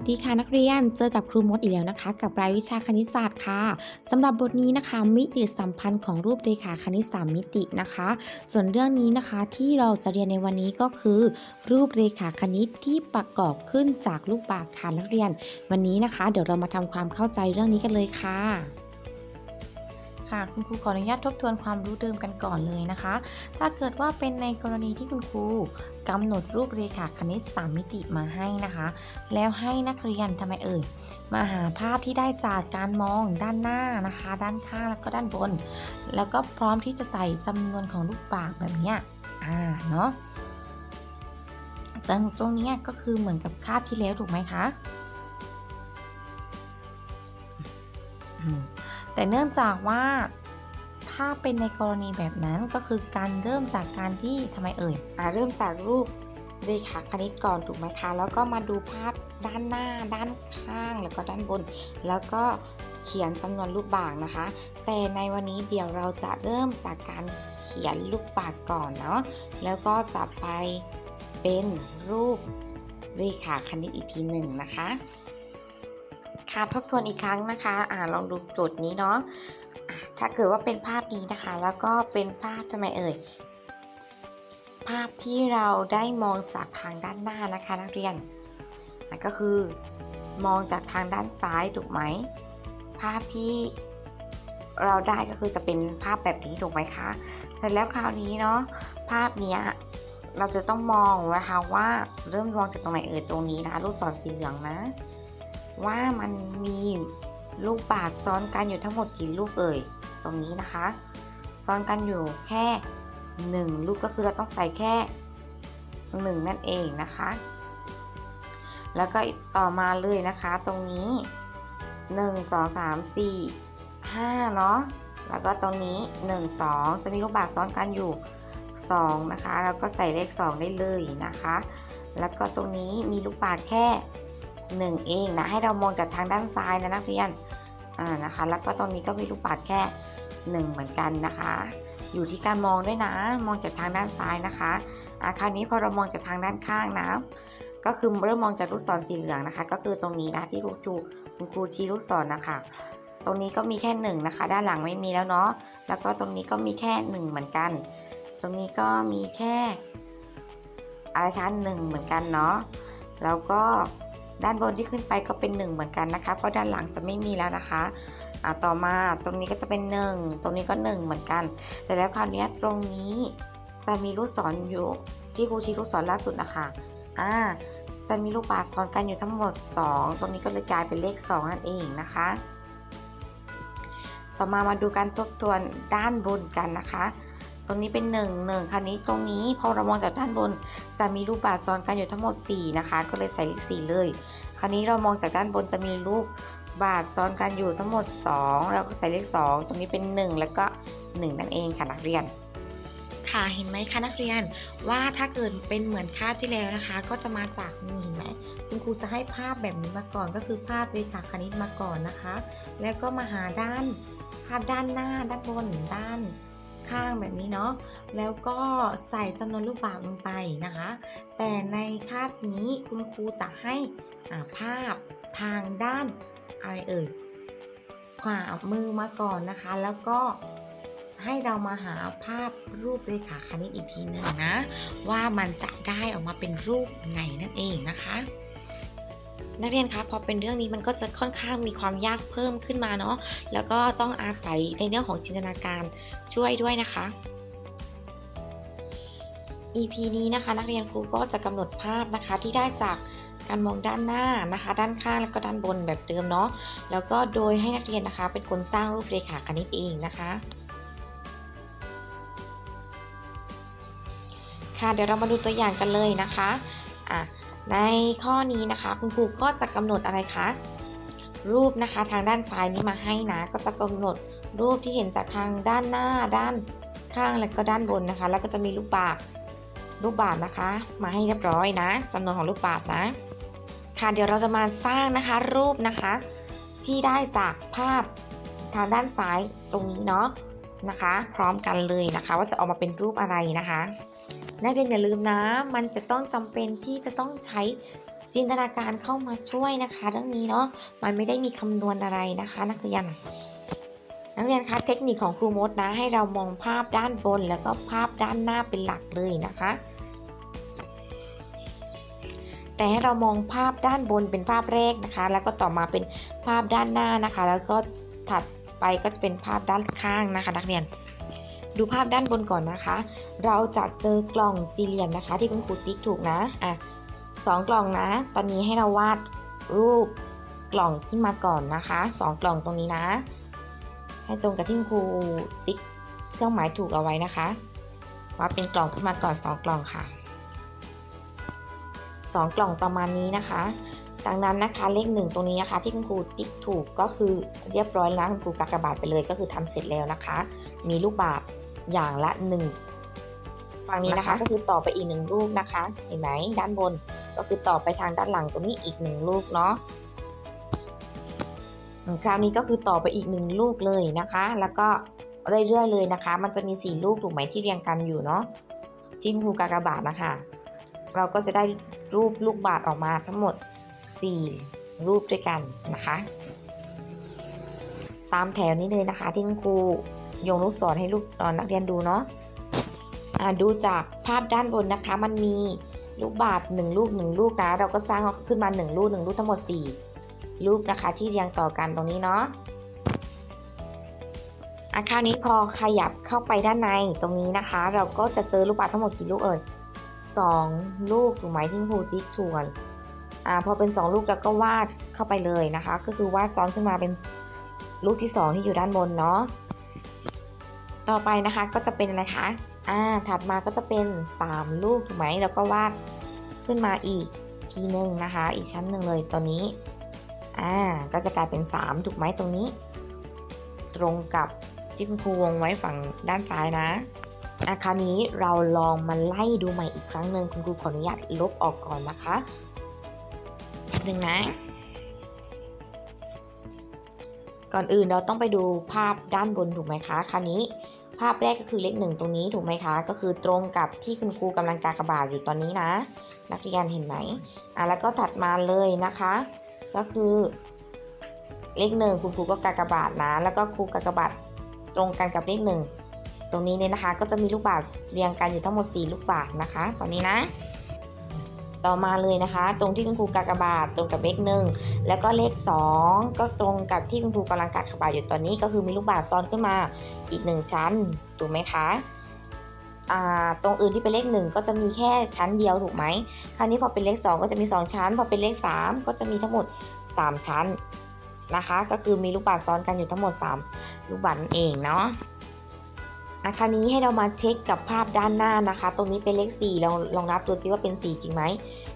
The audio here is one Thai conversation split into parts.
วัสดีค่ะนักเรียน เจอกับครูมดอีกแล้วนะคะ กับรายวิชาคณิตศาสตร์ค่ะสำหรับบทนี้นะคะ มิติสัมพันธ์ของรูปเรขาคณิตสามมิตินะคะ ส่วนเรื่องนี้นะคะที่เราจะเรียนในวันนี้ก็คือ รูปเรขาคณิตที่ประกอบขึ้นจากลูกบาศก์ค่ะนักเรียน วันนี้นะคะ เดี๋ยวเรามาทำความเข้าใจเรื่องนี้กันเลยค่ะ ค่ะ คุณครูขออนุญาตทบทวนความรู้เดิมกันก่อนเลยนะคะ ถ้าเกิดว่าเป็นในกรณีที่คุณครูกำหนดรูปเรขาคณิต 3 มิติมาให้นะคะ แล้วให้นักเรียนทำไมเอ่ยมาหาภาพที่ได้จากการมองด้านหน้านะคะ ด้านข้างแล้วก็ด้านบน แล้วก็พร้อมที่จะใส่จำนวนของลูกบาศก์แบบนี้อ่าเนาะแต่ตรงนี้ก็คือเหมือนกับคาบที่แล้วถูกไหมคะ อืม แต่เนื่องจากว่าถ้าเป็นในกรณีแบบนั้นก็คือการเริ่มจากการที่ทำไมเอ่ยอ่าเริ่มจากรูปเรขาคณิตก่อนถูกไหมคะ แล้วก็มาดูภาพด้านหน้า ด้านข้าง แล้วก็ด้านบน แล้วก็เขียนจำนวนลูกบาศก์นะคะ แต่ในวันนี้เดี๋ยวเราจะเริ่มจากการเขียนลูกบาศก์ก่อนเนาะ แล้วก็จะไปเป็นรูปเรขาคณิตอีกทีหนึ่งนะคะ คะทบทวนอีกครั้งนะคะอ่าลองดูโจทย์นี้เนาะถ้าเกิดว่าเป็นภาพนี้นะคะ แล้วก็เป็นภาพทำไมเอ่ยภาพที่เราได้มองจากทางด้านหน้านะคะนักเรียนนั่นก็คือ มองจากทางด้านซ้ายถูกไหม ภาพที่เราได้ก็คือจะเป็นภาพแบบนี้ถูกไหมคะเสร็จแล้วคราวนี้เนาะภาพเนี้ยเราจะต้องมองนะคะว่าเริ่มมองจากตรงไหนเอ่ยตรงนี้นะคะลูกศรสีเหลืองนะ ว่ามันมีลูกบาศก์ซ้อนกันอยู่ทั้งหมดกี่ลูกเอ่ยตรงนี้นะคะ ซ้อนกันอยู่แค่หนึ่งลูกก็คือเราต้องใส่แค่หนึ่งนั่นเองนะคะ แล้วก็ต่อมาเลยนะคะตรงนี้หนึ่งสองสามสี่ห้าเนาะแล้วก็ตรงนี้หนึ่งสองจะมีลูกบาศก์ซ้อนกันอยู่สองนะคะแล้วก็ใส่เลขสองได้เลยนะคะ แล้วก็ตรงนี้มีลูกบาศก์แค่ 1 เองนะให้เรามองจากทางด้านซ้ายนะนักเรียนอ่านะคะ แล้วก็ตรงนี้ก็มีลูกบาศก์แค่ 1 เหมือนกันนะคะ อยู่ที่การมองด้วยนะ มองจากทางด้านซ้ายนะคะอ่าคราวนี้พอเรามองจากทางด้านข้างนะ ก็คือเริ่มมองจากลูกศรสีเหลืองนะคะ ก็คือตรงนี้นะที่ครูจูคุณครูชี้ลูกศรนะคะตรงนี้ก็มีแค่1นะคะ ด้านหลังไม่มีแล้วเนาะแล้วก็ตรงนี้ก็มีแค่ 1 เหมือนกัน ตรงนี้ก็มีแค่อะไรคะหนึ่งเหมือนกันเนาะแล้วก็ ด้านบนที่ขึ้นไปก็เป็น 1 เหมือนกันนะคะ เพราะด้านหลังจะไม่มีแล้วนะคะต่อมาตรงนี้ก็จะเป็น 1 ตรงนี้ก็ 1 เหมือนกัน แต่แล้วคราวนี้ตรงนี้จะมีลูกศรอยู่ที่ครูชี้ลูกศรล่าสุดนะคะอ่าจะมีลูกบาศก์ซ้อนกันอยู่ทั้งหมด 2 ตรงนี้ก็เลยกลายเป็นเลข 2 นั่นเองนะคะ ต่อมามาดูการทบทวนด้านบนกันนะคะ ตรงนี้เป็น1 1คราวนี้ตรงนี้พอเรามองจากด้านบน จะมีรูปบาศก์ซ้อนกันอยู่ทั้งหมด 4 นะคะ ก็เลยใส่เลข4เลย คราวนี้เรามองจากด้านบนจะมีรูปบาศก์ซ้อนกันอยู่ทั้งหมด2แล้วก็ใส่เลข 2 ตรงนี้เป็น 1 แล้วก็ 1 นั่นเองค่ะนักเรียนค่ะเห็นไหมคะนักเรียนว่าถ้าเกิดเป็นเหมือนคาบที่แล้วนะคะ ก็จะมาจากนี่เห็นไหมคุณครูจะให้ภาพแบบนี้มาก่อนก็คือภาพเรขาคณิตมาก่อนนะคะ แล้วก็มาหาด้านภาพด้านหน้าด้านบนด้าน ข้างแบบนี้เนาะ แล้วก็ใส่จำนวนลูกบาศก์ลงไปนะคะ แต่ในคาบนี้คุณครูจะให้ภาพทางด้านอะไรเอ่ย ขวามือมาก่อนนะคะ แล้วก็ให้เรามาหาภาพรูปเรขาคณิตอีกทีหนึ่งนะ ว่ามันจะได้ออกมาเป็นรูปไหนนั่นเองนะคะ นักเรียนคะพอเป็นเรื่องนี้มันก็จะค่อนข้างมีความยากเพิ่มขึ้นมาเนาะแล้วก็ต้องอาศัยในเรื่องของจินตนาการช่วยด้วยนะคะ EP นี้นะคะนักเรียนครูก็จะกำหนดภาพนะคะที่ได้จากการมองด้านหน้านะคะ ด้านข้างแล้วก็ด้านบนแบบเดิมเนาะแล้วก็โดยให้นักเรียนนะคะ เป็นคนสร้างรูปเรขาคณิตเองนะคะค่ะเดี๋ยวเรามาดูตัวอย่างกันเลยนะคะอะ ในข้อนี้นะคะคุณครูก็จะกำหนดอะไรคะรูปนะคะทางด้านซ้ายนี้มาให้นะ ก็จะกำหนดรูปที่เห็นจากทางด้านหน้าด้านข้างและก็ด้านบนนะคะ แล้วก็จะมีลูกบาศก์ลูกบาศก์นะคะ มาให้เรียบร้อยนะจำนวนของลูกบาศก์นะ ค่ะเดี๋ยวเราจะมาสร้างนะคะรูปนะคะ ที่ได้จากภาพทางด้านซ้ายตรงนี้เนาะนะคะ พร้อมกันเลยนะคะ ว่าจะออกมาเป็นรูปอะไรนะคะ นักเรียนอย่าลืมนะ มันจะต้องจำเป็นที่จะต้องใช้จินตนาการเข้ามาช่วยนะคะเรื่องนี้เนาะมันไม่ได้มีคำนวณอะไรนะคะ นักเรียน นักเรียนคะเทคนิคของครูมดนะ ให้เรามองภาพด้านบน แล้วก็ภาพด้านหน้าเป็นหลักเลยนะคะ แต่ให้เรามองภาพด้านบนเป็นภาพแรกนะคะ แล้วก็ต่อมาเป็นภาพด้านหน้านะคะ แล้วก็ถัดไปก็จะเป็นภาพด้านข้างนะคะ นักเรียน ดูภาพด้านบนก่อนนะคะ เราจะเจอกล่องสี่เหลี่ยมนะคะ ที่คุณครูติ๊กถูกนะอะสองกล่องนะ ตอนนี้ให้เราวาดรูปกล่องขึ้นมาก่อนนะคะสองกล่องตรงนี้นะ ให้ตรงกับที่คุณครูติ๊กเครื่องหมายถูกเอาไว้นะคะวาดเป็นกล่องขึ้นมาก่อนสองกล่องค่ะสองกล่องประมาณนี้นะคะดังนั้นนะคะเลขหนึ่งตรงนี้นะคะ ที่คุณครูติ๊กถูกก็คือเรียบร้อยแล้วคุณครูกากบาทไปเลยก็คือทำเสร็จแล้วนะคะ มีลูกบาศก์ อย่างละหนึ่งฝั่งนี้นะคะก็คือต่อไปอีกหนึ่งลูกนะคะ เห็นไหมด้านบนก็คือต่อไปทางด้านหลังตรงนี้อีกหนึ่งลูกเนาะคราวนี้ก็คือต่อไปอีกหนึ่งลูกเลยนะคะ แล้วก็เรื่อยๆเลยนะคะ มันจะมีสี่ลูกถูกไหมที่เรียงกันอยู่เนาะที่ครูกากบาทนะคะ เราก็จะได้รูปลูกบาศก์ออกมาทั้งหมด 4 รูปด้วยกันนะคะ ตามแถวนี้เลยนะคะที่ครู โยงลูกศรให้ลูกนักเรียนดูเนาะดูจากภาพด้านบนนะคะ มันมีลูกบาศก์หนึ่งลูกหนึ่งลูกนะเราก็สร้างเอาขึ้นมาหนึ่งลูกหนึ่งลูกทั้งหมด4ลูกนะคะ ที่เรียงต่อกันตรงนี้เนาะอะคราวนี้พอขยับเข้าไปด้านในตรงนี้นะคะ เราก็จะเจอลูกบาศก์ทั้งหมดกี่ลูกเอ่ยสองลูกถูกไหมที่ครูติ๊กถูกอ่าพอเป็น2ลูกแล้วก็วาดเข้าไปเลยนะคะ ก็คือวาดซ้อนขึ้นมาเป็นลูกที่2ที่อยู่ด้านบนเนาะ ต่อไปนะคะก็จะเป็นอะไรคะ อ่า ถัดมาก็จะเป็น 3 ลูกถูกไหมแล้วก็วาดขึ้นมาอีกทีหนึ่งนะคะ อีกชั้นหนึ่งเลยตัวนี้ อ่า ก็จะกลายเป็น 3 ถูกไหมตรงนี้ ตรงกับที่คุณครูวงไว้ฝั่งด้านซ้ายนะอะคราวนี้เราลองมาไล่ดูใหม่อีกครั้งหนึ่งคุณครูขออนุญาตลบออกก่อนนะคะแป๊บนึงนะ ก่อนอื่นเราต้องไปดูภาพด้านบนถูกไหมคะ คราวนี้ ภาพแรกก็คือเลขหนึ่งตรงนี้ถูกไหมคะ ก็คือตรงกับที่คุณครูกำลังกากบาทอยู่ตอนนี้นะ นักเรียนเห็นไหมอะแล้วก็ถัดมาเลยนะคะ ก็คือเลขหนึ่งคุณครูก็กากบาทนะ แล้วก็ครูกากบาทตรงกันกับเลขหนึ่งตรงนี้เนี่ยนะคะ ก็จะมีลูกบาศก์เรียงกันอยู่ทั้งหมด 4 ลูกบาศก์นะคะ ตอนนี้นะ ต่อมาเลยนะคะ ตรงที่คุณครูกากบาทตรงกับเลขหนึ่งแล้วก็เลข 2 ก็ตรงกับที่คุณครูกำลังกากบาทอยู่ตอนนี้ก็คือมีลูกบาศก์ซ้อนขึ้นมาอีก 1 ชั้นถูกไหมคะตรงอื่นที่เป็นเลข 1 ก็จะมีแค่ชั้นเดียวถูกไหมคราวนี้พอเป็นเลข 2 ก็จะมี 2 ชั้น พอเป็นเลข 3 ก็จะมีทั้งหมด 3 ชั้นนะคะ ก็คือมีลูกบาศก์ซ้อนกันอยู่ทั้งหมด 3 ลูกบาศก์นั่นเองเนาะ อะคราวนี้ให้เรามาเช็คกับภาพด้านหน้านะคะ ตรงนี้เป็นเลข4เราลองนับดูซิว่าเป็น 4 จริงไหม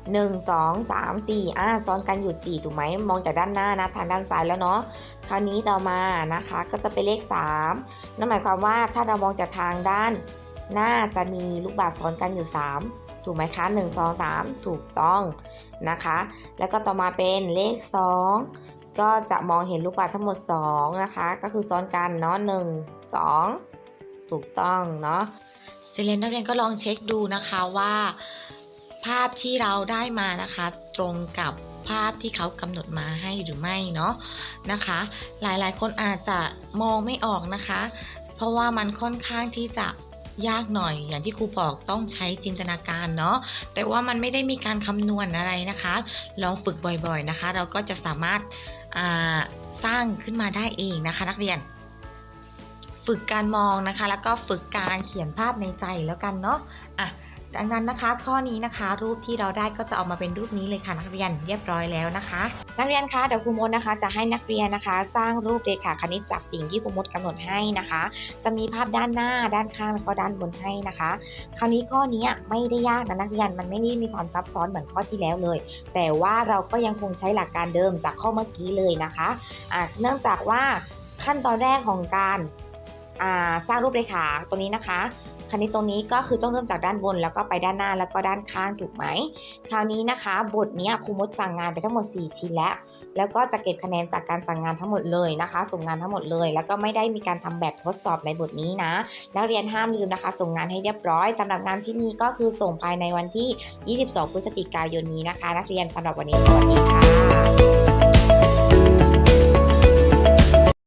1 2 3 4อ่าซ้อนกันอยู่4ถูกไหมมองจากด้านหน้านะทางด้านซ้ายแล้วเนาะคราวนี้ต่อมานะคะ ก็จะเป็นเลข 3นั่นหมายความว่าถ้าเรามองจากทางด้านหน้าจะมีลูกบาศก์ซ้อนกันอยู่ 3 ถูกไหมคะ 1 2 3 ถูกต้องนะคะ แล้วก็ต่อมาเป็นเลข 2 ก็จะมองเห็นลูกบาศก์ทั้งหมด2นะคะ ก็คือซ้อนกันเนาะ1 2 ถูกต้องเนาะเสร็จแล้วนักเรียนก็ลองเช็คดูนะคะว่า ภาพที่เราได้มานะคะ ตรงกับภาพที่เขากำหนดมาให้หรือไม่เนาะนะคะ หลายๆ คนอาจจะมองไม่ออกนะคะ เพราะว่ามันค่อนข้างที่จะยากหน่อยอย่างที่ครูบอกต้องใช้จินตนาการเนาะแต่ว่ามันไม่ได้มีการคำนวณอะไรนะคะ ลองฝึกบ่อยๆนะคะ เราก็จะสามารถาสร้างขึ้นมาได้เองนะคะ นักเรียน ฝึกการมองนะคะ แล้วก็ฝึกการเขียนภาพในใจแล้วกันเนาะอะจากนั้นนะคะ ข้อนี้นะคะรูปที่เราได้ก็จะเอามาเป็นรูปนี้เลยค่ะนักเรียนเรียบร้อยแล้วนะคะ นักเรียนคะเดี๋ยวครูมดนะคะ จะให้นักเรียนนะคะ สร้างรูปเรขาคณิตจากสิ่งที่ครูมดกำหนดให้นะคะ จะมีภาพด้านหน้าด้านข้างแล้วก็ด้านบนให้นะคะ คราวนี้ข้อนี้ไม่ได้ยากนะนักเรียนมันไม่ได้มีความซับซ้อนเหมือนข้อที่แล้วเลย แต่ว่าเราก็ยังคงใช้หลักการเดิมจากข้อเมื่อกี้เลยนะคะอะเนื่องจากว่าขั้นตอนแรกของการ สร้างรูปเรขาตัวนี้นะคะคณิตตรงนี้ก็คือต้องเริ่มจากด้านบนแล้วก็ไปด้านหน้าแล้วก็ด้านข้างถูกไหม คราวนี้นะคะ บทนี้ครูมดสั่งงานไปทั้งหมด 4 ชิ้นแล้ว แล้วก็จะเก็บคะแนนจากการสั่งงานทั้งหมดเลยนะคะ ส่งงานทั้งหมดเลย แล้วก็ไม่ได้มีการทำแบบทดสอบในบทนี้นะ นักเรียนห้ามลืมนะคะ ส่งงานให้เรียบร้อยสำหรับงานชิ้นนี้ก็คือส่งภายในวันที่ 22 พฤศจิกายนนี้นะคะ นักเรียนสำหรับวันนี้สวัสดีค่ะ